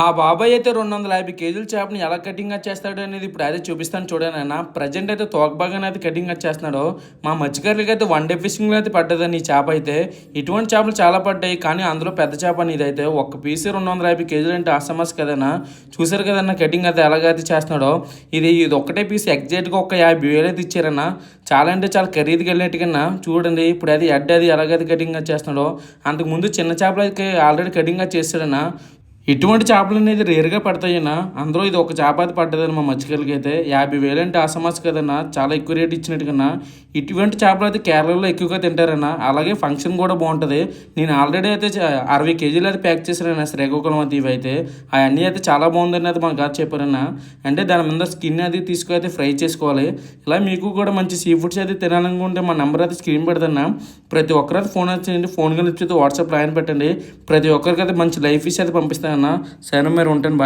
మా బాబాయ్ అయితే రెండు వందల యాభై కేజీల చేపని ఎలా కటింగ్ చేస్తాడు అనేది ఇప్పుడు అదే చూపిస్తాను చూడానన్న ప్రజెంట్ అయితే తోకబాగానే అయితే కటింగ్ చేస్తున్నాడు. మా మత్స్యకారులకి అయితే వన్ డే ఫిషింగ్లో అయితే పడ్డదని ఈ చేప అయితే. ఇటువంటి చేపలు చాలా పడ్డాయి కానీ అందులో పెద్ద చేప అనేది అయితే ఒక్క పీస్ రెండు వందల యాభై కేజీలు అంటే అసమస్ కదన్నా. చూసారు కదన్నా కటింగ్ అయితే ఎలాగైతే చేస్తున్నాడో. ఇది ఇది ఒక్కటే పీస్ ఎగ్జాక్ట్గా ఒక యాభై వేలు అయితే ఇచ్చారన్న. చాలా అంటే చాలా ఖరీదుకి వెళ్ళినట్టుగా చూడండి ఇప్పుడు అది అడ్డ అది ఎలాగైతే కటింగ్ చేస్తున్నాడో. అంతకుముందు చిన్న చేపలు అయితే ఆల్రెడీ కటింగ్ చేస్తాడన్నా ఇటువంటి చేపలు అనేది రేరుగా పడతాయన్నా అందులో ఇది ఒక చేప అది పడ్డదని మా మత్స్యకారులకి అయితే యాభై వేలు అంటే ఆసమాస్ కదన్నా చాలా ఎక్కువ రేట్ ఇచ్చినట్టు కన్నా ఇటువంటి చేపలు అయితే కేరళలో ఎక్కువగా తింటారన్నా అలాగే ఫంక్షన్ కూడా బాగుంటుంది. నేను ఆల్రెడీ అయితే అరవై కేజీలు అయితే ప్యాక్ చేశారన్న శ్రీకాకుళం అది ఇవైతే. అయితే అవన్నీ అయితే చాలా బాగుందని అది మాకు కాదు చెప్పారన్నా. అంటే దాని మీద స్కిన్ అది తీసుకుని అయితే ఫ్రై చేసుకోవాలి. ఇలా మీకు కూడా మంచి సీ ఫుడ్స్ అయితే తినాలనుకుంటే మా నెంబర్ అయితే స్క్రీన్ పెడతాను ప్రతి ఒక్కరైతే ఫోన్ వచ్చేయండి ఫోన్ కలిపి వాట్సాప్ లైన్ పెట్టండి. ప్రతి ఒక్కరికి అయితే మంచి లైఫ్ ఇస్ అయితే పంపిస్తానన్న సరే మీరు ఉంటాను బాయ్